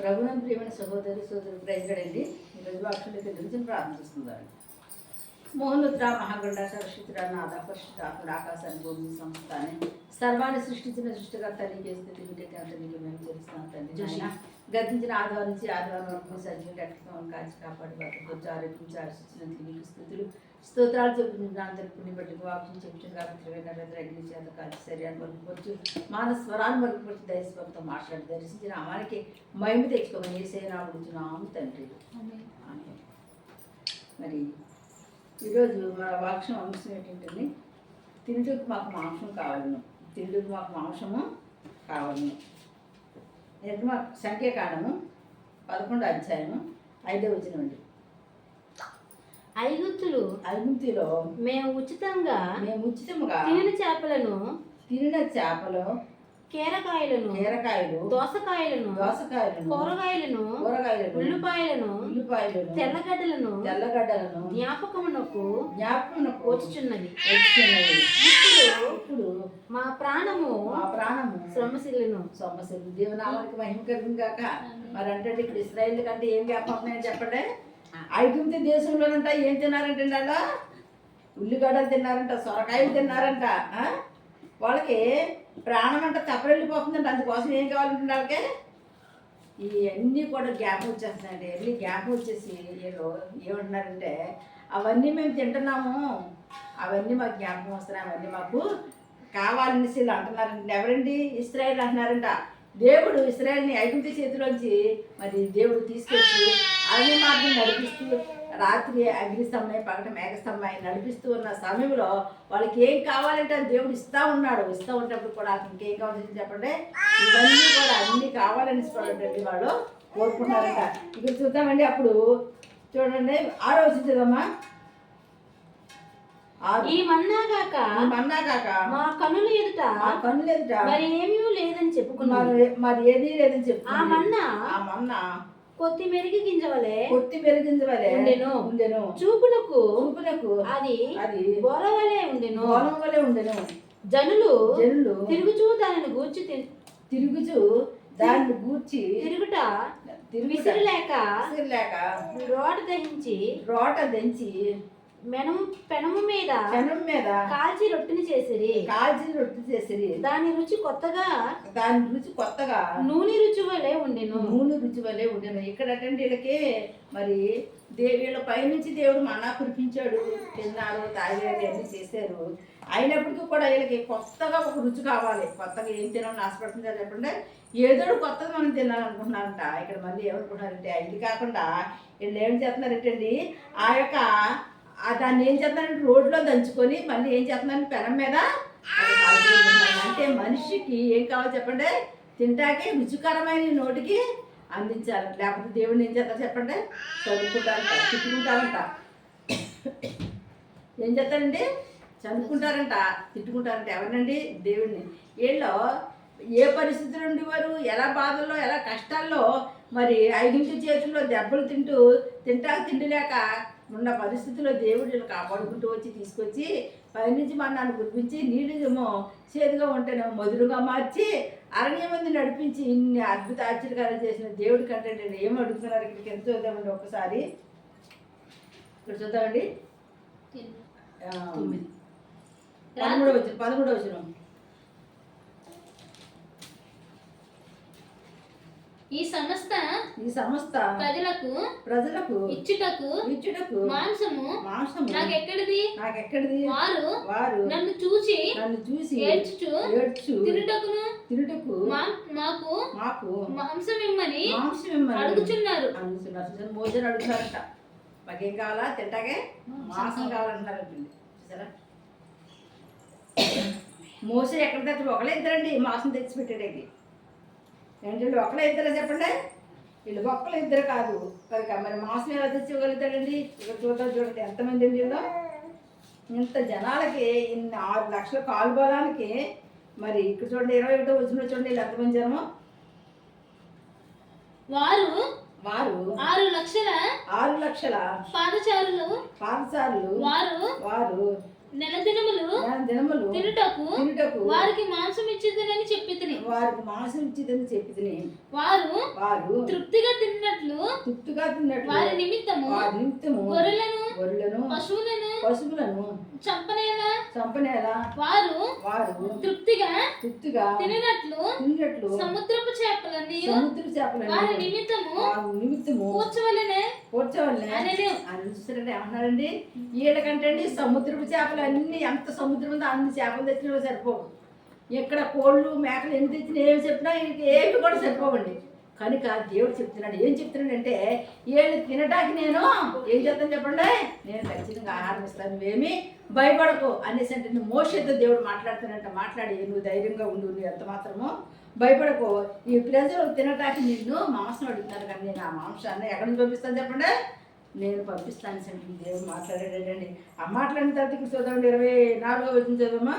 ప్రభుత్వం ప్రియమైన సహోదరి సోదరు ప్రజలండి ఈరోజు వాక్షుల గురించి ప్రార్థిస్తున్నారు మోహనుద్ర మహాగండ సరస్వతిరా నాద పరిశుద్ధాత్ముడు ఆకాశాన్ని భూమి సంస్థాన్ని సర్వాన్ని సృష్టించిన సృష్టికర్త నీకే స్థితి నీకే అంత నీకు మేము చేస్తున్నాం తండ్రి నాయన. ఆదివారం నుంచి ఆదివారం వరకు సజ్జలు కట్టుకోమని కాచి కాపాడి వాటి గురించి ఆరోగ్యం ఆశించినందుకు నీకు స్థుతులు. స్తోత్రాలు చెబుతున్న అందరి పుణ్య బట్టి వాక్యం చెబుతున్న కాబట్టి అగ్ని చేత కాల్చి శరీరాన్ని వరకుపరచు మాన స్వరాన్ని వరకుపరిచి దయస్వరంతో మాట్లాడి దర్శించిన అమానికి మహిమ తెచ్చుకోమని ఏ సేనాడుచున్నాము తండ్రి. మరి ఈరోజు మన వాక్యం అంశం ఏంటంటే తిండికి మాకు మాంసం కావాలను. తిండికి మాకు మాంసము కావాలను. నిర్మ సంఖ్యాకాండము పదకొండు అధ్యాయము ఐదో వచ్చినండి ఐగుప్తులు అభివృద్ధిలో మేము ఉచితంగా మేము ఉచితముగా తినిన చేపలను తినిన చేపలు కీరకాయలను బీరకాయలు దోసకాయలను దోసకాయలను కూరగాయలను కూరగాయలను ఉల్లిపాయలను ఉల్లిపాయలను తెల్లగడ్డలను తెల్లగడ్డలను జ్ఞాపకమునకు జ్ఞాపకం వచ్చుచున్నది వచ్చినవి ఇప్పుడు ఇప్పుడు మా ప్రాణము మా ప్రాణము శ్రమశిలను సొమ్మశిల్లు దేవునామానికి మహిమ కలిగిన కాక మరి అంటే ఇక్కడ ఇస్రాయిల్ కంటే ఏం వ్యాపారం చెప్పండి? ఐగుప్తి దేశంలోనంట ఏం తిన్నారంటే అలా ఉల్లిగడ్డలు తిన్నారంట సొరకాయలు తిన్నారంట వాళ్ళకి ప్రాణం అంట తప్పరెళ్ళిపోతుందంట అందుకోసం ఏం కావాలంటే వాళ్ళకి? ఇవన్నీ కూడా గ్యాప్ వచ్చేస్తున్నాయండి అన్ని గ్యాప్ వచ్చేసి వీళ్ళు ఏమంటున్నారంటే అవన్నీ మేము తింటున్నాము అవన్నీ మాకు జ్ఞాపకం వస్తున్నాయి అవన్నీ మాకు కావాలని వీళ్ళు అంటున్నారండి ఎవరండి? ఇస్రాయల్ అంటున్నారంట. దేవుడు ఇస్రాయల్ని ఐగుప్తి చేతిలోంచి మరి దేవుడు తీసుకొచ్చి అగ్ని మార్గం నడిపిస్తూ రాత్రి అగ్ని స్తంభం పగట మేఘ స్తంభం నడిపిస్తూ ఉన్న సమయంలో వాళ్ళకి ఏం కావాలంటే దేవుడు ఇస్తా ఉన్నాడు. ఇస్తా ఉన్నప్పుడు కూడా ఇంకేం కావాలని చెప్పండి? ఇవన్నీ కూడా అన్ని కావాలని ఇష్టపడేటట్టు వాళ్ళు కోరుకుంటారంట. ఇక్కడ చూద్దామండి అప్పుడు. చూడండి ఆరు ఈ మన్నా కాక మా కనుల ఎదుట కన్నులు ఎదుట మరి ఏమీ లేదని చెప్పుకున్నాను. మరి మరి ఏది లేదని చెప్పు ఆ మన్నా ఆ మన్న కొత్తి మెరిగి గింజవలే కొత్తి పెరిగించవలే ఉండెను. ఉండెను. చూపునకు చూపునకు అది అది బొరవలే ఉండెను. గోళం వలె ఉండెను. జనులు జనులు తిరుగుచూ దానిని గూర్చి తిరుగుచు దాన్ని గూర్చి తిరుగుట తిరుగుట విసిరిలేక లేక రోట దహించి రోట దంచి మెనము పెనము మీద పెనం మీద కాల్చి రొట్టెని చేసిరి. కాల్చి రొట్టె చేసిరి. దాని రుచి కొత్తగా దాని రుచి కొత్తగా నూనె రుచి వలె ఉండెను. నూనె రుచి వలె ఉండేను. ఇక్కడ అటండి వీళ్ళకి మరి దే వీళ్ళ పైనుంచి దేవుడు మనా కురిపించాడు. తిన్నారు తాగారు అన్నీ చేశారు. అయినప్పటికీ కూడా వీళ్ళకి కొత్తగా ఒక రుచి కావాలి. కొత్తగా ఏం తినాలని ఆశపడుతుందో చెప్పండి. ఏదో కొత్తగా మనం తినాలనుకుంటున్నారంట. ఇక్కడ మళ్ళీ ఏమనుకుంటున్నారంటే ఇది కాకుండా వీళ్ళు ఏం చేస్తున్నారంటండి ఆ యొక్క దాన్ని ఏం చేస్తానంటే రోడ్లో దంచుకొని మళ్ళీ ఏం చేస్తున్నాను? పెనం మీద అంటే మనిషికి ఏం కావాలి చెప్పండి? తింటాకే రుచికరమైన నోటికి అందించాలి. లేకపోతే దేవుడిని ఏం చేస్తారు చెప్పండి? చదువుకుంటారంట తిట్టుకుంటారంట. ఏం చేస్తారండి? చదువుకుంటారంట తిట్టుకుంటారంట. ఎవరినండి? దేవుడిని. వీళ్ళు ఏ పరిస్థితులు ఉండేవారు? ఎలా బాధల్లో ఎలా కష్టాల్లో? మరి ఐదింటి చేతుల్లో దెబ్బలు తింటూ తింటా తిండి లేక ఉన్న పరిస్థితుల్లో దేవుడు కాపాడుకుంటూ వచ్చి తీసుకొచ్చి పైనుంచి మన్నాను కురిపించి నీళ్ళు ఏమో చేదుగా ఉంటేనేమో మధురుగా మార్చి అరణ్యం మంది నడిపించి ఇన్ని అద్భుత ఆశ్చర్యకాలు చేసిన దేవుడి కంటే నేను ఏం అడుగుతున్నారు? ఇక్కడికి ఎంత చూద్దామండి ఒకసారి? ఇక్కడ చూద్దామండి. ఆ, పదమూడవ వచ్చిన పదమూడవ వచ్చిన ఈ సమస్త ఈ సంస్థ ప్రజలకు ప్రజలకు ఇచ్చుటకు ఇచ్చుటకు మాంసము మాంసము నాకెక్కడిది? నాకెక్కడిది? వారు వారు నన్ను చూచి నన్ను చూసి ఏడ్చుచు ఏడ్చు తినుటకును తినుటకు మాకు మాకు మాంసం ఇమ్మని మాంసం ఇమ్మని అడుగుచున్నారు. అడుగుతున్నారు మోజని అడుగుతారంట. మాకేం కావాలా? తింటాకే మాంసం కావాలంటున్నారు వీళ్ళు చూసారా? మోస ఎక్కడ తెచ్చి ఒకళ్ళే ఇద్దరండి. మాంసం తెచ్చి పెట్టాడేకి ఏంటంటే ఒకళ్ళే ఇద్దరు చెప్పండి. వీళ్ళు ఒక్కళ్ళు ఇద్దరు కాదు. మరి మరి మాంసం ఎలా తెచ్చి ఇవ్వగలుగుతాడండి ఇక్కడ చూద్దాం చూడండి ఎంతమంది వీళ్ళు ఇంత జనాలకి ఇన్ని ఆరు లక్షల కాలు బలానికి మరి ఇక్కడ చూడండి ఇరవై ఒకటో వచ్చిన చూడండి వీళ్ళు ఎంతమంది జనము? వారు వారు ఆరు లక్షల ఆరు లక్షల పాదచారులు పాదచారులు వారు వారు నెల దినములు దినములు తినుటకు తినుటకు వారికి మాంసం ఇచ్చేదనని చెప్పి తిని వారికి మాంసం ఇచ్చిదని చెప్పి తిని వారు వారు తృప్తిగా తిన్నట్లు తృప్తిగా తిన్నట్లు వారి నిమిత్తము వారి నిమిత్తము గొర్రెలను గొర్రెలను పశువులను పశువులను చంపనేలా చంపనేలా వారు వారు తృప్తిగా తృప్తిగా తిననట్లు తిన్నట్లు సముద్రపు చేపలన్నీ సముద్ర చేపలను వారి నిమిత్తము వారి నిమిత్తము కూర్చోవలనే కూర్చోవాలనే అనేది. అని చూస్తారండి ఏమన్నారండి అండి సముద్రపు చేపలు అన్ని ఎంత సముద్రం ఉందో అన్ని చేపలు తెచ్చినా సరిపోవు. ఇక్కడ కోళ్ళు మేకలు ఎన్ని తెచ్చినా ఏమి చెప్పినా ఏమి కూడా సరిపోవండి. కనుక దేవుడు చెప్తున్నాడు. ఏం చెప్తున్నాడంటే వీళ్ళు తినడానికి నేను ఏం చేస్తాను చెప్పండి? నేను ఖచ్చితంగా ఆహారం ఇస్తాను. నువ్వేమి భయపడకు అనేసి అంటే నువ్వు మోషతో దేవుడు మాట్లాడుతున్నట్ట మాట్లాడి నువ్వు ధైర్యంగా ఉండు నువ్వు ఎంత మాత్రమో భయపడకు. ఈ ప్రజలు తినటానికి నిన్ను మాంసం అడుగుతున్నారు కానీ నేను ఆ మాంసాన్ని ఎక్కడ నుంచి పంపిస్తాను చెప్పండి? నేను పంపిస్తాను సండి దేవుడు మాట్లాడాడండి ఆ మాట్లాడిన తర్వాత ఇక్కడ చూద్దామండి ఇరవై నాలుగో వచ్చిన చదవమ్మా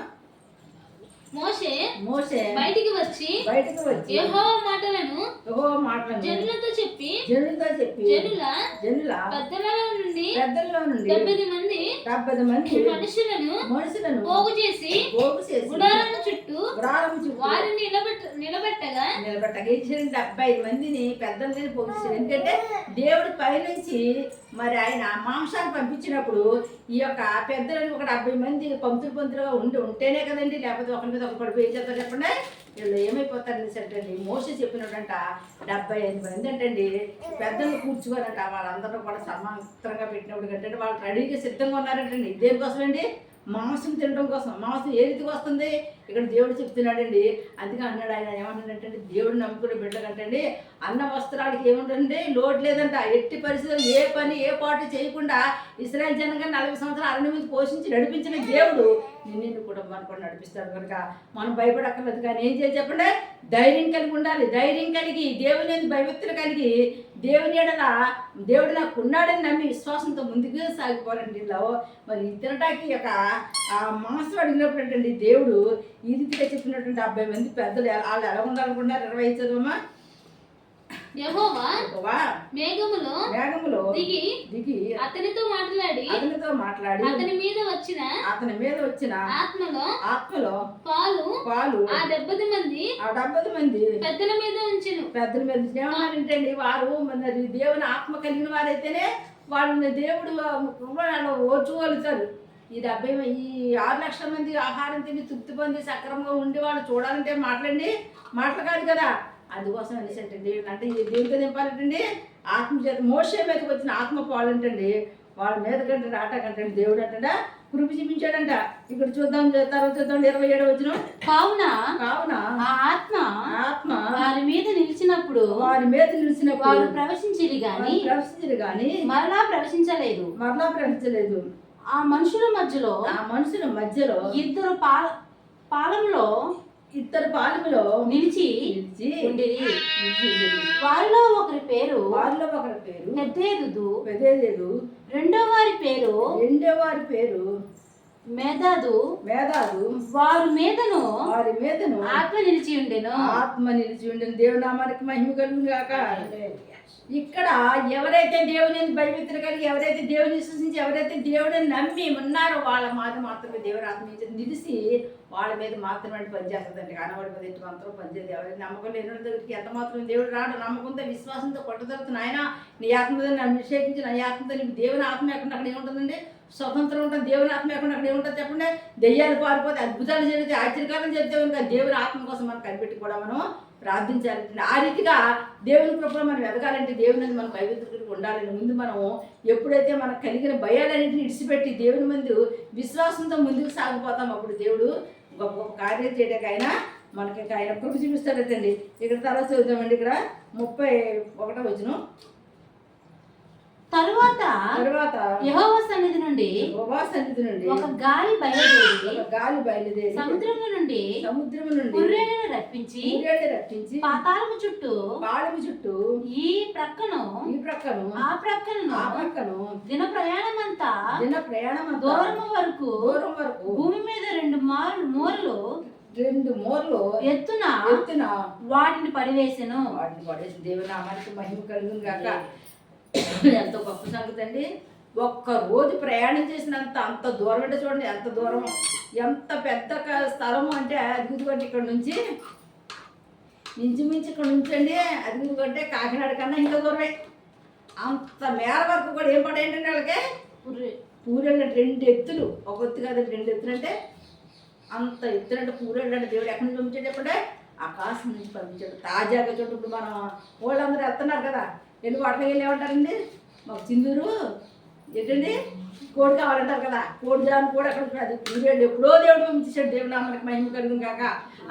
మోషే మోసే బయటికి వచ్చి బయటకు వచ్చి యెహోవా మాటలను ఓహో మాట్లాడు జనులతో చెప్పి జనులతో చెప్పి జనుల జనుల పెద్దలలో నుండి పెద్దల్లో నుండి డెబ్బై మంది డెబ్బై మంది మనుషులను మనుషులను పోగు చేసి పోగు చేసి గుడారము చుట్టూ గుడారం చుట్టూ వారిని నిలబెట్ట నిలబెట్టగా? నిలబెట్టగించిన డెబ్బై ఐదు మందిని పెద్దలని పంపించారు ఎందుకంటే దేవుడు పైనుంచి మరి ఆయన మాంసాన్ని పంపించినప్పుడు ఈ యొక్క పెద్దలను ఒక డెబ్బై మంది పంతులు పంతులుగా ఉండి ఉంటేనే కదండి లేకపోతే ఒకరి మీద ఒకరు పడిపోయి ఏం చేస్తారు చెప్పండి? వీళ్ళు ఏమైపోతారని అండి మోస చెప్పినట్టంట డెబ్బై ఐదు మంది అంటండి. పెద్దలు కూర్చోవాలంట వాళ్ళందరూ కూడా సమాంతరంగా పెట్టినప్పుడు కంటే వాళ్ళు రెడీగా సిద్ధంగా ఉన్నారంటండి. దేనికోసం అండి మాంసం తినడం కోసం. మాంసం ఏ రీతికి వస్తుంది? ఇక్కడ దేవుడు చెప్తున్నాడండి. అందుకే అన్నాడు ఆయన ఏమన్నాడంటే దేవుడు నమ్ముకునే బిడ్డకంటండి అన్న వస్త్రాలకి ఏముంటుంది లోటు లేదంట. ఎట్టి పరిస్థితులు ఏ పని ఏ పాటు చేయకుండా ఇస్రాయల్ జనంగా నలభై సంవత్సరాలు అరణ్య మీద పోషించి నడిపించిన దేవుడు నిన్ను కుటుంబాన్ని కూడా నడిపిస్తాడు కనుక మనం భయపడక్కర్లేదు. కానీ ఏం చేయాలి చెప్పండి? ధైర్యం కలిగి ఉండాలి. ధైర్యం కలిగి దేవుని భయభక్తులు కలిగి దేవుని ఎడల దేవుడు నాకు ఉన్నాడని నమ్మి విశ్వాసంతో ముందుకు సాగిపోవాలండి ఇలా మరి తినటానికి యొక్క ఆ మాంసం అడిగినప్పుడు ఏంటండి? దేవుడు ఈ రీతిగా చెప్పినటువంటి డెబ్బై మంది పెద్దలు వాళ్ళు ఎలా ఉండాలనుకున్నారు ఇరవై యెహోవా మేఘములో మేఘములో దిగి దిగి అతనితో మాట్లాడి అతనితో మాట్లాడి అతని మీద వచ్చిన అతని మీద వచ్చిన ఆత్మలో ఆత్మలో పాలు పాలు ఆ డెబ్బది మంది ఆ డెబ్బై మంది పెద్దల మీద ఉంచెను. పెద్దల మీద ఏమన్నారంటండి వారు మరి దేవుని ఆత్మ కలిగిన వారైతేనే వాళ్ళని దేవుడు వాళ్ళు ఓర్చుకోగలుగుతారు. ఈ డెబ్బై ఈ ఆరు లక్షల మంది ఆహారం తిని తృప్తి పొంది సక్రమంగా ఉండి వాళ్ళు చూడాలంటే మాట్లాడండి మాటలు కాదు కదా. అందుకోసం అనేసి అంటే అంటే ఈ దేనితో దింపాలంటండి ఆత్మ చేత మోసే మీదకి వచ్చిన ఆత్మ పాలంటండి. వాళ్ళ మీద కంటే రాట కంటండి దేవుడు అంటడా కృపి చూపించాడంట. ఇక్కడ చూద్దాం తర్వాత చూద్దాం ఇరవై ఏడు వచ్చిన కావున కావున ఆ ఆత్మ ఆత్మ వారి మీద నిలిచినప్పుడు వారి మీద నిలిచినప్పుడు వారు ప్రవశించిరి గాని ప్రవచించరు కానీ మరలా ప్రవశించలేదు. మరలా ప్రవచించలేదు ఆ మనుషుల మధ్యలో ఆ మనుషుల మధ్యలో ఇద్దరు పాల పాలంలో ఇద్దరు పాలకులో నిలిచి ఉండేది. వారిలో ఒకరి పేరు వారిలో ఒకరి పేరు పెదేలేదు రెండో వారి పేరు రెండో వారి పేరు మేధాదు మేధాదు వారి మీదను వారి మీదను ఆత్మ నిలిచి ఉండెను. ఆత్మ నిలిచి ఉండిన. దేవునామానికి మహిమ కలుగును గాక. ఇక్కడ ఎవరైతే దేవుని భయభక్తులు కలిగి ఎవరైతే దేవుని విశ్వసించి ఎవరైతే దేవుడిని నమ్మి ఉన్నారో వాళ్ళ మాట మాత్రమే దేవుని ఆత్మ మీద నిలిచి వాళ్ళ మీద మాత్రమే పనిచేస్తుందండి. కనబడిపోతే ఎటు మాత్రం పనిచేయదు. ఎవరైతే నమ్మకం లేని దగ్గరికి ఎంత మాత్రం దేవుడు రాడు? నమ్మకంతో విశ్వాసంతో కొట్టదలుతుంది ఆయన నీ ఆత్మతో నన్ను అభిషేకించి నా ఆత్మతో నీకు దేవుని ఆత్మ ఎక్కడ అక్కడ ఏముంటుందండి స్వతంత్రం ఉంటుంది దేవుని ఆత్మ ఎక్కడ అక్కడ ఏముంటుంది చెప్పండి? దెయ్యాలు పారిపోతే అద్భుతాలు జరిగితే ఆశ్చర్యకాలం జరిగితే కనుక దేవుని ఆత్మ కోసం మనం కనిపెట్టి కూడా మనం ప్రార్థించాలి. ఆ రీతిగా దేవుని కృపలో మనం ఎదగాలంటే దేవుని మనం భయభక్తులు ఉండాలని ముందు మనం ఎప్పుడైతే మనకు కలిగిన భయాలన్నింటిని ఇడిచిపెట్టి దేవుని ముందు విశ్వాసంతో ముందుకు సాగిపోతాం అప్పుడు దేవుడు గొప్ప గొప్ప కార్యాలు చేయడానికి ఆయన మనకి ఇంకా ఆయన కృప చూపిస్తాడటండి ఇక్కడ తర్వాత చూద్దామండి ఇక్కడ ముప్పై ఒకటో వచ్చిన తరువాత తర్వాత యెహోవా సన్నిధి నుండి యెహోవా సన్నిధి నుండి ఒక గాలి బయలుదేరి ఒక గాలి బయలుదేరి సముద్రము నుండి సముద్రం నుండి గుర్రెలను రప్పించి సూర్యుడిని రప్పించి పాతాళము చుట్టూ పాలము చుట్టూ ఈ ప్రక్కను ఈ ప్రక్కను ఆ ప్రక్కను ఆ ప్రక్కను దిన ప్రయాణమంతా దిన ప్రయాణం అంతా దూరము వరకు దూరం వరకు భూమి మీద రెండు మారు మూరలు రెండు మోర్లు ఎత్తున ఎత్తున వాటిని పడివేసెను. వాటిని పడేసి దేవునామానికి మహిమ కలుగును గాక. ఎంతో గొప్ప సంగతి అండి. ఒక్క రోజు ప్రయాణం చేసినంత అంత దూరం అంటే చూడండి ఎంత దూరం. ఎంత పెద్ద స్థలం అంటే అదిగుదిగోండి ఇక్కడ నుంచి. ఇంచుమించు ఇక్కడ నుంచి అండి అదిగుదిగోంటే కాకినాడ కన్నా ఇంకా దూరమే. అంత మేర వరకు కూడా ఏం పడ ఏంటంటే వాళ్ళకి. పూరెళ్ళ రెండు ఎత్తులు. ఒక ఎత్తు కాదు రెండు ఎత్తులు అంటే. అంత ఎత్తులంటే పూరెళ్ళు అంటే దేవుడు ఎక్కడి నుంచి పంపించాడు చెప్పంటే ఆకాశం నుంచి పంపించాడు. తాజాగా చూడు ఇప్పుడు మనం వాళ్ళందరూ వెళ్తున్నారు కదా. ఎందుకు వాటికి వెళ్ళి ఏమంటారండి మాకు చిందూరు ఏంటండి? కోడి కావాలంటారు కదా. కోడి జాను కూడా అక్కడ ఉంటుంది. ఎప్పుడో దేవుడు పంపించాడు దేవుడు మనకి మహిమ కలుగు కాక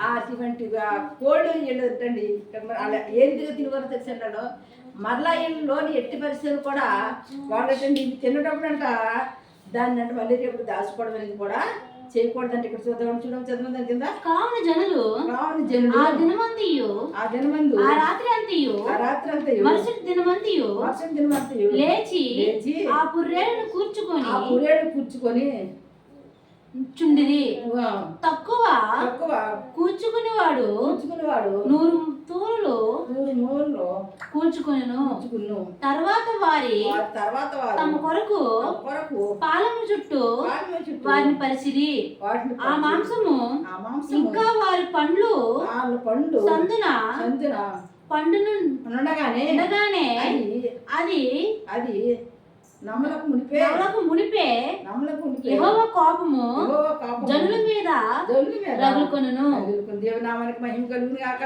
ఆ అటువంటి కోళ్ళు ఏంటండి అలా ఏం తిరిగి తినగలరు తెలిసి మరలా వీళ్ళలోని ఎట్టి పరిస్థితులు కూడా వాళ్ళటండి తినేటప్పుడు అంట దాన్ని అంటే మళ్ళీ రేపు దాచుకోవడం అనేది కూడా చేయకూడదంటే ఇక్కడ చూద్దాం చూడడం చదవం దాని కింద? కావున జనులు కావాలి ఆ జనులు దినమంతియు ఆ దినమందు. ఆ రాత్రి అంతయు ఆ రాత్రి అంతా మరుసటి దినమంతియు వర్షం దినమంతయు. లేచి లేచి ఆ పుర్రెలను కూర్చుకొని ఆ పురేడు కూర్చుకొని చుండిరి ఆ, తక్కువ తక్కువ. కూర్చుకునేవాడు కూర్చుకునేవాడు. నూరు తూరులు నూరు మూలలో కూర్చుకొనెను. కూర్చుకును తర్వాత వారి తర్వాత తమ కొరకు కొరకు పాలము చుట్టూ వారిని వాటిని ఆ మాంసము ఆ మాంసము ఇంకా వారి పండ్లు వాళ్ళ పండు సందున సంతున పండును ఉండగానే ఉండగానే అది అది అది నమ్మలకు మునిపే. ఎవలకు మునిపే. నమ్మలకు మునిపే. యెహోవా కోపము యెహోవా కోపము జనుల మీద జనుల మీద రగులుకొనును. రగులుకొని దేవునామానికి మహిమ కలుగును కాక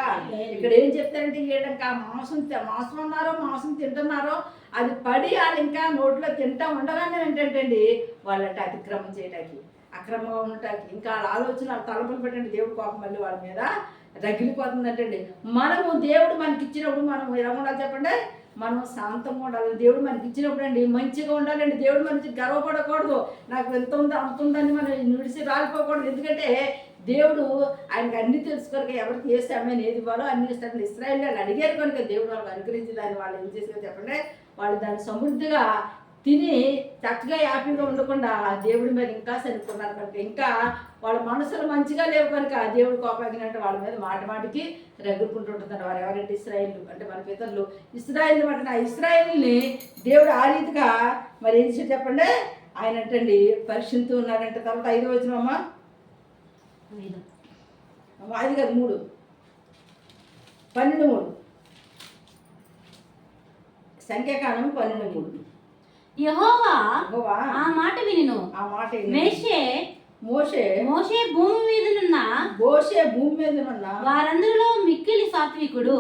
ఇక్కడ ఏం చెప్తారంటే ఏంటంటే మాంసం మాంసం అన్నారో మాంసం తింటున్నారో అది పడి వాళ్ళు ఇంకా నోట్లో తింటా ఉండగానే ఏంటంటే అండి వాళ్ళంటే అతిక్రమం చేయడానికి అక్రమంగా ఉండటానికి ఇంకా వాళ్ళ ఆలోచన వాళ్ళ తలపులు పెట్టండి దేవుడు కోపం మళ్ళీ వాళ్ళ మీద రగిలిపోతుందంటండి. మనము దేవుడు మనకి ఇచ్చినప్పుడు మనం ఎలా ఉండాలి చెప్పండి? మనం శాంతంగా ఉండాలి. దేవుడు మనకి ఇచ్చినప్పుడు అండి మంచిగా ఉండాలండి. దేవుడు మనకి గర్వపడకూడదు. నాకు ఎంత ఉందో అంత ఉందని మనం నిడిసి రాలిపోకూడదు. ఎందుకంటే దేవుడు ఆయనకి అన్ని తెలుసుకోరు ఎవరికి ఏ సమయం ఏది ఇవ్వాలో అన్ని ఇష్టం ఇస్రాయల్ అని అడిగారు కనుక దేవుడు వాళ్ళకి అనుగ్రహించి దాన్ని వాళ్ళు ఏం చేసినా చెప్పండి. వాళ్ళు దాన్ని సమృద్ధిగా తిని చక్కగా హ్యాపీగా ఉండకుండా దేవుడి మీద ఇంకా సరుకున్నారు కనుక ఇంకా వాళ్ళ మనసులు మంచిగా లేవు కనుక దేవుడు కోపాగినట్టు వాళ్ళ మీద మాట మాటికి రగులుకుంటుంటున్నారు వారు ఎవరంటే ఇస్రాయిల్ అంటే మన పితరులు ఇస్రాయిల్ మాట నా ఇస్రాయిల్ని దేవుడు ఆ రీతిగా మరి ఏం చెప్పండి? ఆయన అంటండి పరీక్షిస్తూ ఉన్నారంటే తర్వాత ఐదు వచ్చిన అమ్మ, ఐదు. కాదు మూడు. పన్నెండు మూడు. సంఖ్యాకాలం పన్నెండు మూడు. యెహోవా ఆ మాట వినిను. ఆ మాట మేషే మోషే మోషే భూమి మీదనున్న మోషే భూమి మీద ఉన్న వారందరిలో మిక్కిలి సాత్వికుడు.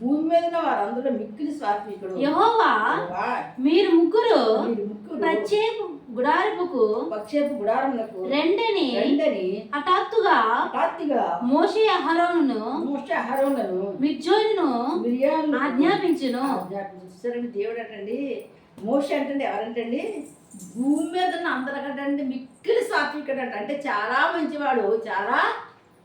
భూమి మీద వారందరూ మిక్కిలి సాత్వికుడు. యెహోవా మీరు ముగ్గురు ప్రత్యేక గుడారపుకు పక్షేపు గుడారములకు రెండని రెండని హఠాత్తుగా హఠాత్తుగా మోషే అహరోనును మోషే అహరోనులను మిర్జోనును మిరియాలను ఆజ్ఞాపించును. చూసారండి దేవుడు అంటండి. మోష అంటే ఎవరంటండి? భూమి మీద ఉన్న అందరికంటే అంటే మిక్కిలి సాత్వికుడు అంట అంటే చాలా మంచివాడు చాలా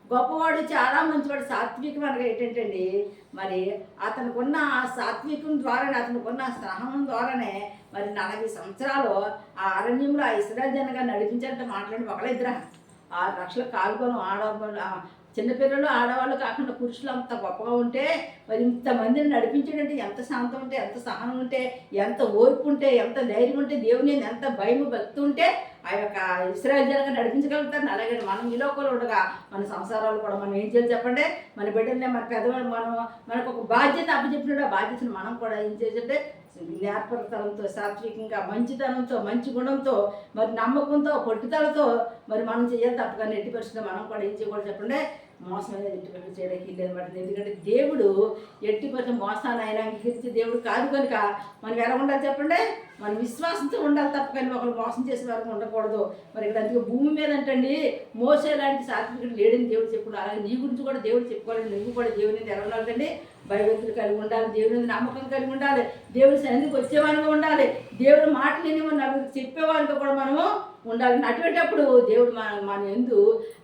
గొప్పవాడు చాలా మంచివాడు. సాత్వికం అనగా ఏంటంటే మరి అతనుకున్న ఆ సాత్వికం ద్వారానే అతనికి ఉన్న సహనం ద్వారానే మరి నలభై సంవత్సరాలు ఆ అరణ్యంలో ఆ ఇస్రాయల్ జనగా నడిపించాలంటే మాట్లాడి ఒకళ్ళిద్దరా ఆరు లక్షల కాలుకొని ఆడ చిన్నపిల్లలు ఆడవాళ్ళు కాకుండా పురుషులు అంత గొప్పగా ఉంటే మరి ఇంతమందిని నడిపించడంటే ఎంత శాంతం ఉంటే ఎంత సహనం ఉంటే ఎంత ఓర్పు ఉంటే ఎంత ధైర్యం ఉంటే దేవుని ఎంత భయం భక్తి ఉంటే ఆ యొక్క ఇస్రాయల్ జనంగా నడిపించగలుగుతారు అలాగే మనం ఈ లోకంలో ఉండగా మన సంసారాలు కూడా మనం ఏం చేయాలి చెప్పండి? మన బిడ్డలనే మన పెద్దవాళ్ళు మనం మనకు ఒక బాధ్యత అప్పచెప్పినప్పుడు ఆ బాధ్యతను మనం కూడా ఏం చేయాలంటే జ్ఞాపకతలంతో సాత్వికంగా మంచితనంతో మంచి గుణంతో మరి నమ్మకంతో పట్టుదలతో మరి మనం చేయాలి తప్పగా ఎట్టి పరిస్థితుల్లో మనం కూడా ఏం చేయకూడదు చెప్పండి. మోసం అనేది ఎట్టి పరిస్థితి చేయడానికి లేదు ఎందుకంటే దేవుడు ఎట్టి పరిస్థితి మోసాన్ని ఆయన అంగీకరించే దేవుడు కాదు కనుక మనం ఎలా ఉండాలి చెప్పండి? మన విశ్వాసంతో ఉండాలి తప్ప కానీ ఒకరు మోసం చేసే వరకు ఉండకూడదు. మరి ఇక్కడ అందుకే భూమి మీద అంటండి మోసే లాంటి సాత్వికుడు లేడని దేవుడు చెప్పుడు అలాగే నీ గురించి కూడా దేవుడు చెప్పుకోవాలి. నువ్వు కూడా దేవుని ఎలా ఉండాలంటే భయభక్తులు కలిగి ఉండాలి దేవుని నమ్మకం కలిగి ఉండాలి దేవుడి సన్నిధికి వచ్చేవానిగా ఉండాలి దేవుడు మాటలు విని నలుగురికి చెప్పేవాళ్ళతో కూడా మనము ఉండాలి అటువంటిప్పుడు దేవుడు మన మన ఎందు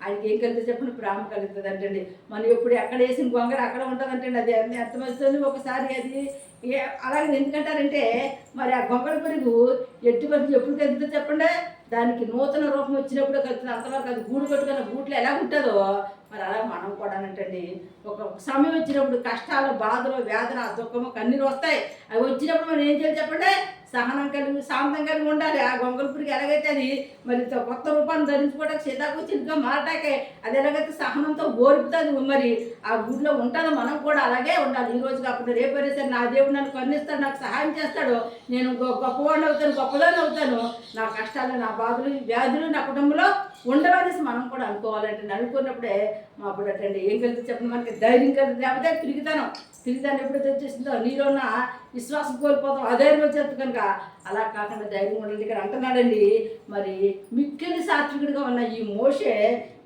ఆయనకి ఏం కలుగుతుంది చెప్పండి? ప్రేమ కలుగుతుంది అంటండి. మనం ఎప్పుడు ఎక్కడ వేసిన గొంగర అక్కడ ఉంటుందంటండి అది ఎంత అర్థమవుతుంది ఒకసారి అది. అలాగే ఎందుకంటారంటే మరి ఆ గొంగళ పెరుగు ఎట్టి పెరుగు ఎప్పుడు కలుగుతుంది చెప్పండి? దానికి నూతన రూపం వచ్చినప్పుడు కలుగుతుంది. అంతవరకు అది గూడు కట్టుకున్న గూట్లో ఎలా ఉంటుందో మరి అలా మనం కూడా అంటండి. ఒక సమయం వచ్చినప్పుడు కష్టాలు బాధలు వేదన దుఃఖము కన్నీరు వస్తాయి. అవి వచ్చినప్పుడు మనం ఏం చేయాలి చెప్పండి? సహనం కలిగి శాంతం కలిగి ఉండాలి. ఆ గొంగళ ఎలాగైతే అది మరి కొత్త రూపాన్ని ధరించుకోవడానికి సీతాకొచ్చిగా మారటాకే అది ఎలాగైతే సహనంతో ఓర్పుతుంది మరి ఆ గుడిలో ఉంటాను మనం కూడా అలాగే ఉండాలి. ఈ రోజు కాకుండా రేపు సరే నా దేవుడు నన్ను కన్నిస్తాడు నాకు సహాయం చేస్తాడు. నేను గొ- గొప్పవాడిని అవుతాను గొప్పదాన్ని అవుతాను. నా కష్టాలు నా బాధలు వ్యాధులు నా కుటుంబంలో ఉండవనేసి మనం కూడా అనుకోవాలంటే అనుకున్నప్పుడే మా అప్పుడు అటండి ఏం కలిసి చెప్పండి? మనకి ధైర్యం కలిసి లేకపోతే తిరుగుతాను. తిరుగుతాను ఎప్పుడైతే వచ్చేసిందో నీలో ఉన్న విశ్వాసం కోల్పోతాం. అధైర్యం వచ్చేస్తుంది కనుక అలా కాకుండా ధైర్యం ఉండండి. ఇక్కడ అంటున్నాడండి మరి మిక్కిలి సాత్వికుడిగా ఉన్న ఈ మోషే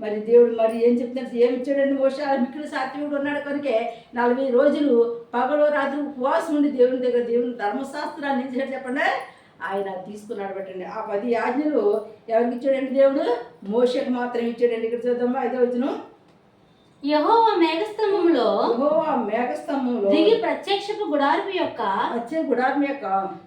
మరి దేవుడు మరి ఏం చెప్తున్నారు ఏమి ఇచ్చాడండి మోషే? ఆ మిక్కిలి సాత్వికుడు ఉన్నాడు కనుకే నలభై రోజులు పగలు రాత్రి ఉపవాసం ఉండి దేవుని దగ్గర దేవుని ధర్మశాస్త్రాన్ని ఏం చెప్పండి? ఆయన తీసుకున్నాడు పెట్టండి. ఆ పది ఆజ్ఞలు ఎవరికి ఇచ్చాడండి దేవుడు? మోషకు మాత్రం ఇచ్చాడండి. ఇక్కడ చూద్దామా? ఐదో వచ్చిన యెహోవా మేఘస్తంభంలో యెహోవా మేఘస్తంభంలో దిగి ప్రత్యక్షపు గుడారపు యొక్క వచ్చే గుడారం యొక్క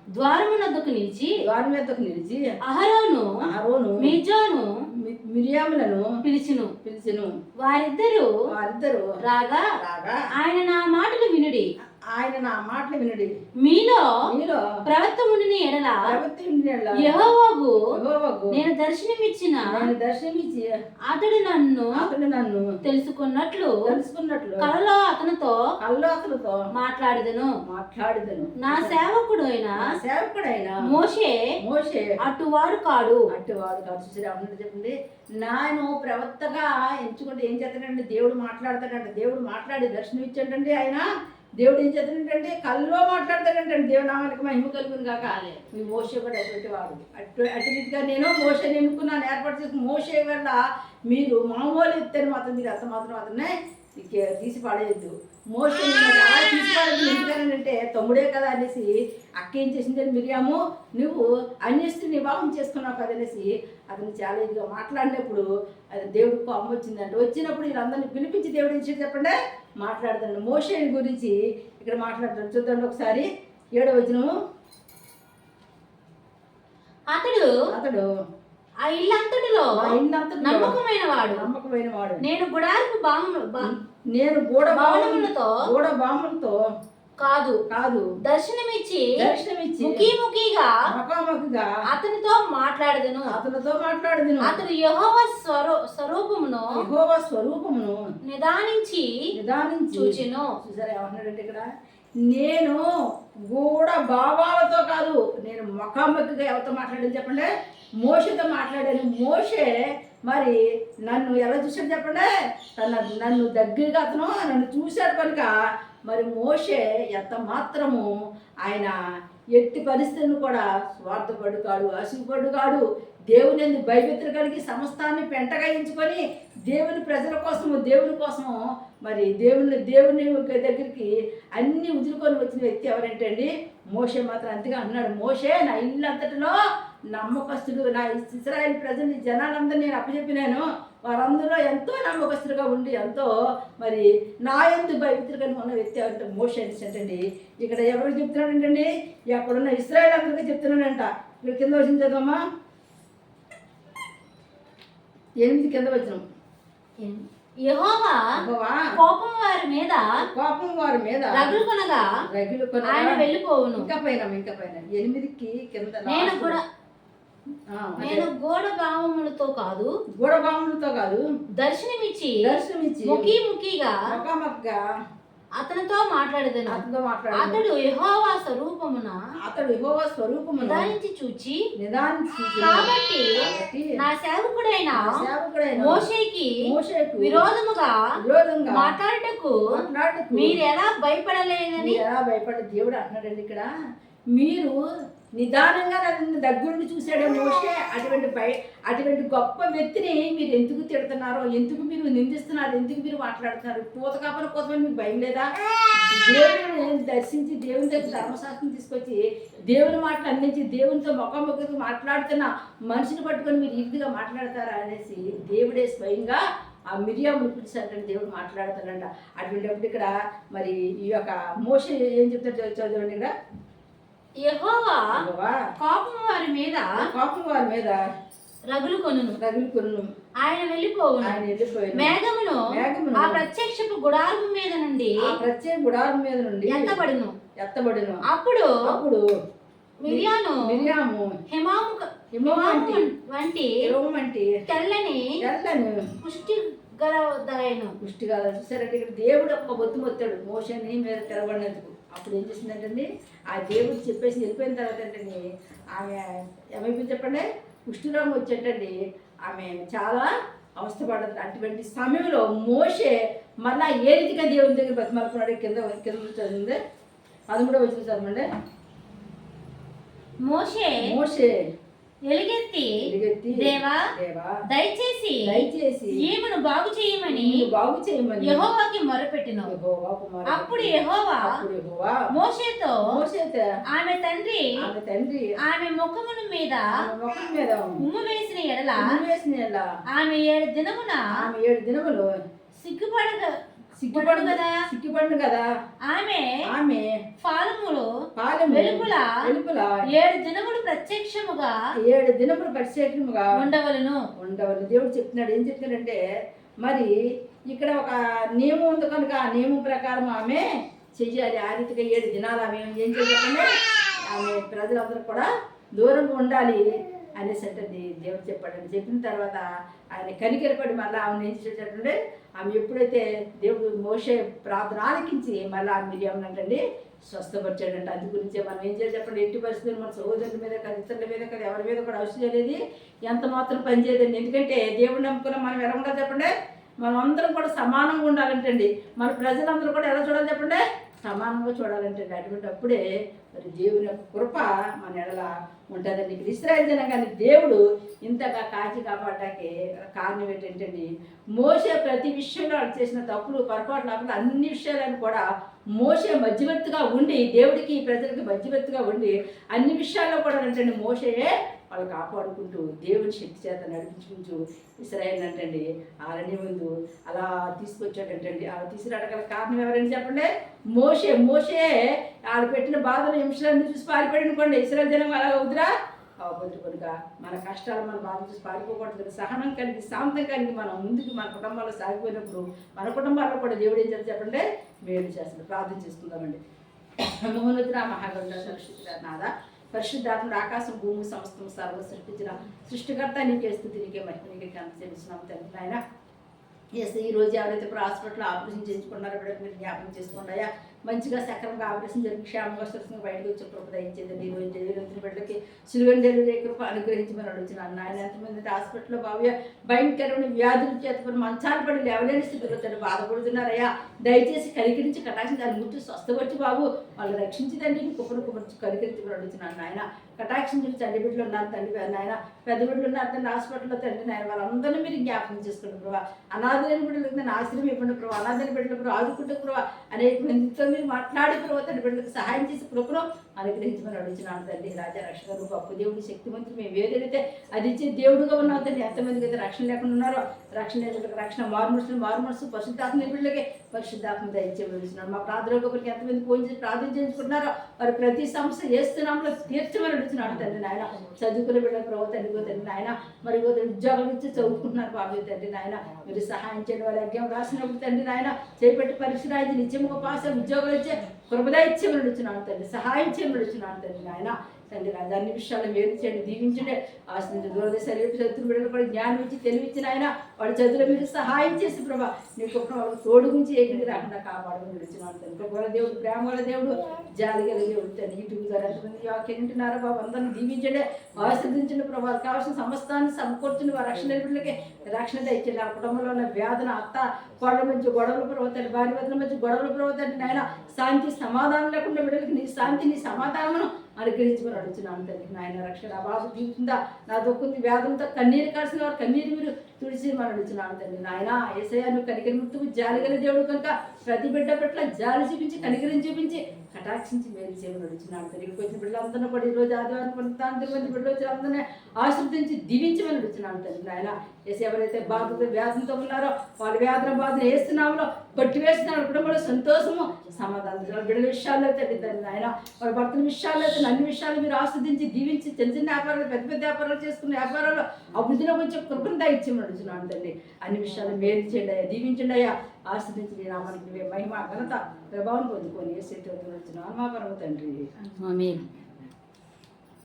ద్వారమునొద్దకు నిలిచి ద్వారం మీదకు నిలిచి అహరోను అహరోను మిర్జాను మి- మిరియాములను పిలిచిను. పిలిచెను. వారిద్దరూ వారిద్దరు రాగా రాగా ఆయన నా మాటలు వినుడి. ఆయన నా మాటలు వినుడి. మీలో మీలో ప్రవర్త ఉండిన ఎడల యెహోవాకు నేను దర్శనమిచ్చిన నేను దర్శనమిచ్చి అతడు నన్ను అతడు నన్ను తెలుసుకున్నట్లు తెలుసుకున్నట్లు కలలో అతనితో కల్లోతులతో మాట్లాడదను. మాట్లాడిదను. నా సేవకుడు అయిన సేవకుడైన మోషే మోషే అటువాడు కాడు. అట్టి వాడు కాదు చూసి ఏమన్నా చెప్పండి నేను ప్రవక్తగా ఎంచుకుంటే ఏం చేస్తాడంటే దేవుడు మాట్లాడతాడంట. దేవుడు మాట్లాడి దర్శనం ఇచ్చాడంటే ఆయన. దేవుడు ఏం చేస్తాడంటే కల్లో మాట్లాడతాడంటే దేవుడు నామానికి మహిమ కలుగును కాక మీ మోసే కూడా అటువంటి వాడు. అటు అటు రీతిగా నేను మోసని ఎన్నుకున్నాను. ఏర్పాటు చేసి మోసే వల్ల మీరు మామూలు ఎత్తాను మాత్రం మీరు అసలు మాత్రం మాత్రమే తీసి పడేయద్దు. మోసం అలా తీసి పడేది ఎందుకనంటే తమ్ముడే కదా అనేసి అక్క ఏం చేసిందని మిరియాము నువ్వు అన్యస్త్రి వివాహం చేసుకున్నావు కదా అనేసి అతను చాలా ఇదిగా మాట్లాడినప్పుడు అది దేవుడు కోపం వచ్చిందంటే. వచ్చినప్పుడు వీళ్ళందరినీ పిలిపించి దేవుడు ఏం చెప్పండి? మాట్లాడతాడు. మోషేని గురించి ఇక్కడ మాట్లాడతాడు. చూద్దండి ఒకసారి. ఏడో వచనము అతడు అతడు ఆ ఇల్లంతటిలో నమ్మకమైన వాడు నమ్మకమైన వాడు నేను గుడారపు బాము నేను గూడ భవనములతో గూడ బాములతో కాదు. కాదు. దర్శనమిచ్చి దర్శనమిచ్చి ముఖీ ముఖీగా ముఖాముఖిగా అతనితో మాట్లాడదును. అతనితో మాట్లాడదును. అతడు యెహోవ స్వరూ స్వరూపమును యెహోవా స్వరూపమును నిదానించి నిదానించి చూచెను. చూసారా ఏమంటున్నాడంటే ఇక్కడ నేను గూడ భావాలతో కాదు నేను ముఖాముఖిగా ఎవరితో మాట్లాడాను చెప్పండి? మోషతో మాట్లాడాను. మోషే మరి నన్ను ఎలా చూశాడు చెప్పండి? తన నన్ను దగ్గరగా అతను నన్ను చూశాడు కనుక మరి మోషే ఎంత మాత్రము ఆయన ఎట్టి పరిస్థితులను కూడా స్వార్థపడు కాడు అసుపడు కాడు దేవుని ఎందు కలిగి సమస్తాన్ని పెంటగా ఎంచుకొని దేవుని ప్రజల కోసము దేవుని కోసము మరి దేవుని దేవుని దగ్గరికి అన్ని వదులుకొని వచ్చిన వ్యక్తి ఎవరంటే అండి? మోషే మాత్రం అంతగా అన్నాడు. మోషే నా ఇల్లు అంతటిలో నమ్మకస్తుడు నా ఇస్రాయల్ ప్రజలు జనాలందరూ నేను అప్పచెప్పినాను. వారందరూ ఎంతో నమ్మకస్తులుగా ఉండి ఎంతో మరి నా ఎందు భయభక్తులుగా ఉన్న వ్యక్తి ఎవరంటే మోషే అనేసి ఇక్కడ ఎవరికి చెప్తున్నాడంటండి అక్కడున్న ఇస్రాయేల్ అందరికీ చెప్తున్నాడంట ఇక్కడ కింద వచ్చింది చదవమ్మా ఎనిమిది కింద వచ్చినాం యెహోవా కోపం వారి మీద కోపం వారి మీద రగులు కొనగా రగులు ఆయన కొనగా వెళ్ళిపోవును. ఇంకా పైన ఇంకా పైన. ఎనిమిదికి కింద నేను. కూడా. నేను గోడ భావములతో కాదు గూఢబాములతో కాదు దర్శనమిచ్చి దర్శనమిచ్చి ముఖీ ముఖీగా ముఖాముఖిగా అతనితో మాట్లాడదను. అతనితో మాట్లాడు అతడు యెహోవా స్వరూపమున అతడు యెహోవా స్వరూపమును నిదానించి చూచి నిదానించి కాబట్టి నా సేవకుడైన సేవకుడైన మోషేకి మోషేకు విరోధముగా విరోధంగా మాట్లాడటకు మాట్లాడుతూ మీరు ఎలా భయపడలేదని మీరు ఎలా భయపడే దేవుడు అంటున్నాడండి ఇక్కడ మీరు నిదానంగా నన్ను దగ్గరుండి చూశాడు మోషే. అటువంటి భయ అటువంటి గొప్ప వ్యక్తిని మీరు ఎందుకు తిడుతున్నారో ఎందుకు మీరు నిందిస్తున్నారు ఎందుకు మీరు మాట్లాడుతున్నారు? పూత కాపల కోసమే మీకు భయం లేదా? దేవుని దర్శించి దేవుని దగ్గర ధర్మశాస్త్రం తీసుకొచ్చి దేవుని మాటలు అందించి దేవునితో ముఖాముఖితో మాట్లాడుతున్న మనిషిని పట్టుకొని మీరు ఈజీగా మాట్లాడతారా అనేసి దేవుడే స్వయంగా ఆ మిరియాములు పిలిచినటువంటి దేవుడు మాట్లాడుతున్నాడు అటువంటిప్పుడు ఇక్కడ మరి ఈ యొక్క మోషన్ ఏం చెప్తారు చదువు- చదవండి ఇక్కడ. యెహోవా కోపం వారి మీద కోపం వారి మీద రగులు కొనును. రగులుకును ఆయన వెళ్ళిపోవును. ఆయన వెళ్ళిపోయిన. మేఘమును మేఘమును ఆ ప్రత్యక్షపు గుడారము మీద నుండి ఆ ప్రత్యేక గుడారం మీద నుండి ఎత్తబడును. ఎత్తబడిన. అప్పుడు అప్పుడు మిరియాను మిరియాము హెమాము హిమము వంటి వంటి తెల్లని తెల్లని పుష్టి గలదాయను పుష్టిగా చూసారంటే ఇక్కడ దేవుడు ఒక బొత్తు మొత్తాడు. మోషని మీద తెరబడినందుకు. అప్పుడు ఏం చేసిందంటండి? ఆ దేవుడు చెప్పేసి వెళ్ళిపోయిన తర్వాత ఏంటండి ఆమె ఏమైపోయింది చెప్పండి? పుష్టిరోగం వచ్చేటండి. ఆమె చాలా అవస్థపడదు అటువంటి సమయంలో మోషే మళ్ళా ఏ రీతిగా దేవుని దగ్గర బతిమాలుకున్నాడు కింద కింద చదివింది పదమూడవ వచ్చిన చదవండి మోషే మోషే ఎలుగెత్తి ఎలుగెత్తి దేవా దేవా దయచేసి దయచేసి ఈమెను బాగు చేయమని బాగు చేయమని యెహోవాకి మొరపెట్టిను. అప్పుడు యెహోవా అప్పుడు యెహోవా మోషేతో మోషేతో ఆమె తండ్రి ఆమె తండ్రి ఆమె ముఖమును మీద ముఖం మీద ఉమ్ము వేసిన ఎడల ఉమ్మి వేసిన ఎడల ఆమె ఏడు దినమున ఆమె ఏడు దినములు సిగ్గుపడగ సిగ్గుపడు కదా? సిగ్గుపడును కదా? ఆమె ఆమె ఫలములు పాలెము వెలుపల వెలుపల ఏడు దినములు ప్రత్యక్షముగా ఏడు దినములు ప్రత్యేకముగా ఉండవలను. ఉండవని దేవుడు చెప్తున్నాడు. ఏం చెప్తున్నాడంటే మరి ఇక్కడ ఒక నియమం ఉంది కనుక ఆ నియమం ప్రకారం ఆమె చెయ్యాలి. ఆ రీతిగా ఏడు దినాలు ఆమె ఏం చేయాలంటే ఆమె ప్రజలందరూ కూడా దూరంగా ఉండాలి అనేసి అంటది దేవుడు చెప్పాడని చెప్పిన తర్వాత ఆయన కనికరపడి మళ్ళీ ఆమెను ఏం చేసేటంటే ఆమె ఎప్పుడైతే దేవుడు మోసే ప్రార్థన ఆలకించి మళ్ళీ ఆమె మిరియం అంటండి స్వస్థపరిచాడంట. అందు గురించే మనం ఏం చేయాలి చెప్పండి? ఎట్టి పరిస్థితులు మన సహోదరుల మీద కదా ఇతరుల మీద కదా ఎవరి మీద కూడా అవసరం అనేది ఎంత మాత్రం పనిచేయదండి ఎందుకంటే దేవుడు నమ్ముకున్న మనం ఎలా ఉండాలి చెప్పండి? మనం అందరం కూడా సమానంగా ఉండాలంటండి. మన ప్రజలందరూ కూడా ఎలా చూడాలి చెప్పండి? సమానంగా చూడాలంటే అటువంటి అప్పుడే మరి దేవుని యొక్క కృప మన ఎడల ఉంటుందండి. ఇక్కడ ఇస్రాయల్ జనంగాని దేవుడు ఇంతగా కాచి కాపాడటానికి కారణం ఏంటంటే మోసే ప్రతి విషయంలో చేసిన తప్పులు పొరపాట్లు లేకుండా అన్ని విషయాలను కూడా మోసే మధ్యవర్తిగా ఉండి దేవుడికి ప్రజలకి మధ్యవర్తిగా ఉండి అన్ని విషయాల్లో కూడా ఏంటంటే మోసే వాళ్ళు కాపాడుకుంటూ దేవుని శక్తి చేత నడిపించుకుంటూ ఇస్రాయల్ అంటండి ఆరణ్య ముందు అలా తీసుకొచ్చాడంటండి. అలా తీసుకురావడానికి కారణం ఎవరని చెప్పండి? మోసే మోసే వాళ్ళు పెట్టిన బాధలు హింసలన్నీ చూసి పారిపోయాడు అనుకోండి. ఇస్రాయల్ జనం అలా అవుతురా అవబోతు కనుక మన కష్టాలు మన బాధ చూసి పారిపోకూడదు సహనం కలిగి శాంతం కలిగి మనం ముందుకు మన కుటుంబాల్లో సాగిపోయినప్పుడు మన కుటుంబాల్లో కూడా దేవుడు ఏం చేయాలి చెప్పండి? మేలు చేస్తాడు. ప్రార్థన చేసుకుందామండి. మహోన్నతుడ మహాగంధ సరస్వతి నాదా పరిశుద్ధాత్ముడు ఆకాశం భూమి సమస్తం సర్వ సృష్టించిన సృష్టికర్త నీకే స్థుతి నీకే మహిమ నీకే కనుక తెలుస్తున్నాం తండ్రి నాయన. ఎస్ ఈ రోజు ఎవరైతే ఇప్పుడు హాస్పిటల్ ఆపరేషన్ చేయించుకున్నారో మీరు జ్ఞాపకం చేసుకున్నాయా మంచిగా సక్రమంగా ఆపరేషన్ జరిగి క్షేమంగా సురక్షంగా బయటకు వచ్చే కృప దయచేదండి ఈ డెలివరీ బిడ్డకి సులువైన డెలివరీ కృప మనం అడుగుతున్నాను నాయన ఎంతమంది అయితే హాస్పిటల్లో బావ్య భయంకరమైన వ్యాధులు చేత మంచాలు పడి లేవలేని స్థితిలో తను బాధపడుతున్నారయ్యా. దయచేసి కనికరించి కటాక్షి దాన్ని ముట్టి స్వస్థపరిచి బాబు. వాళ్ళు రక్షించదండి కుప్పను కుప్పరించి మనం అడుగుతున్నాను నాయన కటాక్షించి తండ్రి బిడ్డలు ఉన్నారు తండ్రి నాయన పెద్ద బిడ్డలు ఉన్నారు తండ్రి హాస్పిటల్లో తండ్రి నాయన వాళ్ళందరినీ మీరు జ్ఞాపకం చేసుకోండి ప్రభావ అనాథైన బిడ్డలకు నేను ఆశ్రయం ఇవ్వండి ప్రభావ అనాథైన బిడ్డలు ప్రభావ ఆదుకుంటే ప్రభావ అనేక మందితో మీరు మాట్లాడి ప్రభావ తండ్రి బిడ్డలకు సహాయం చేసి కృపను అనుగ్రహించమని అడుగుతున్నాను తండ్రి రాజా రక్షణ గొప్ప దేవుడు శక్తివంతుడు మేము ఏదైతే అది ఇచ్చే దేవుడుగా ఉన్నావు తండ్రి ఎంతమందికి అయితే రక్షణ లేకుండా ఉన్నారో రక్షణ రక్షణ మారుమనుషులు మారుమనసు పరిశుద్ధాత్మ బిడ్డలకి పరిశుద్ధాత్మ దయచేస్తున్నాడు మా ప్రార్థన ఒకరికి ఎంతమంది ఫోన్ చేసి ప్రార్థన చేయించుకుంటున్నారో వారి ప్రతి సమస్య చేస్తున్నాంలో తీర్చమని అడుగుతున్నాడు తండ్రి నాయన. చదువుకునే బిడ్డ ప్రభు తండ్రిగో తండ్రి నాయన. మరి గో తండ్రి ఇచ్చి చదువుకుంటున్నారు బాబు తండ్రి నాయన. మీరు సహాయం చేయండి వారి అజ్ఞం రాసినప్పుడు తండ్రి నాయన చేపట్టి పరీక్ష రాయించి నిత్యం ఒక పాస ఉద్యోగాలు ఇచ్చే కృపదా ఇచ్చేమని అడుగుతున్నాను తండ్రి. సహాయం చేయమని అడుగుతున్నాను తండ్రి నాయన. తండ్రి రాజు అన్ని విషయాలు మేలు చేయండి. దీవించండి ఆశ్రయించి దూరదేశ శత్రు బిడ్డలు కూడా జ్ఞానం ఇచ్చి తెలివిచ్చిన ఆయన వాడి చదువుల మీరు సహాయం చేసి ప్రభా నీకు గొప్ప వాళ్ళకి తోడు గురించి ఏమిటి రాకుండా కాపాడమని విడుచున్నాను తండ్రి. దేవుడు ప్రేమ దేవుడు జాలి గల దేవుడు తండ్రి. యూట్యూబ్ ద్వారా ఎంతమంది వాక్యం వింటున్నారా బాబు అందరిని దీవించండి. ఆశ్రదించండి ప్రభా కావాల్సిన సమస్తాన్ని సమకూర్చుని వారి రక్షణ బిడ్డలకి రక్షణ తెచ్చండి ఆ కుటుంబంలో ఉన్న వ్యాధుల అత్త కోడల మధ్య గొడవలు ప్రవర్తండి భార్య భర్తల మధ్య గొడవలు ప్రవర్తండి నాయన శాంతి సమాధానం లేకుండా బిడ్డలకి నీ శాంతి నీ సమాధానమును అనుగ్రహించమని అడుగుతున్నాను తండ్రి. నాయన రక్షణ ఆ బాబు జీవితుందా నా దొక్కుంది వ్యాధులతో కన్నీరు కాల్సిన వారు కన్నీరు మీరు తుడిచి మనం తండ్రి నాయన. ఏసయ్య నువ్వు కనికరి ముట్టుకు జాలి గల దేవుడు కనుక ప్రతి బిడ్డ పట్ల జాలి చూపించి కనికరిని చూపించి కటాక్షించి మేలు చేయమని అడుగుతున్నాను తండ్రి. ఇక్కడికి వచ్చిన బిడ్డలందరూ కూడా ఈరోజు రోజు ఆదివారం కొంత మంది బిడ్డలు వచ్చిన అందరినీ ఆశ్రదించి దీవించమని అడుగుతున్నాను తండ్రి నాయన. ఏసీ ఎవరైతే బాధతో వ్యాధంతో ఉన్నారో వాళ్ళ వ్యాధుల బాధను వేస్తున్నామో కొట్టివేస్తున్నారు కుటుంబంలో సంతోషము సమాధానం బిడ్డల విషయాల్లో తండ్రి తండ్రి నాయన. వాళ్ళ భర్తల విషయాల్లో అయితే అన్ని విషయాలు మీరు ఆస్వాదించి దీవించి చిన్న చిన్న వ్యాపారాలు పెద్ద పెద్ద వ్యాపారాలు చేసుకున్న వ్యాపారాలు అభివృద్ధిలో కొంచెం కృపను దయచేయమని అడుగుతున్నాను తండ్రి అన్ని విషయాలు మేలు చేయండి అయ్యా దీవించండి అయ్యా. ఆశ్రదించి నీ నామానికి మహిమ ఘనత ప్రభావం పొందుకొని ఏ స్థితి వచ్చిన పరమ తండ్రి.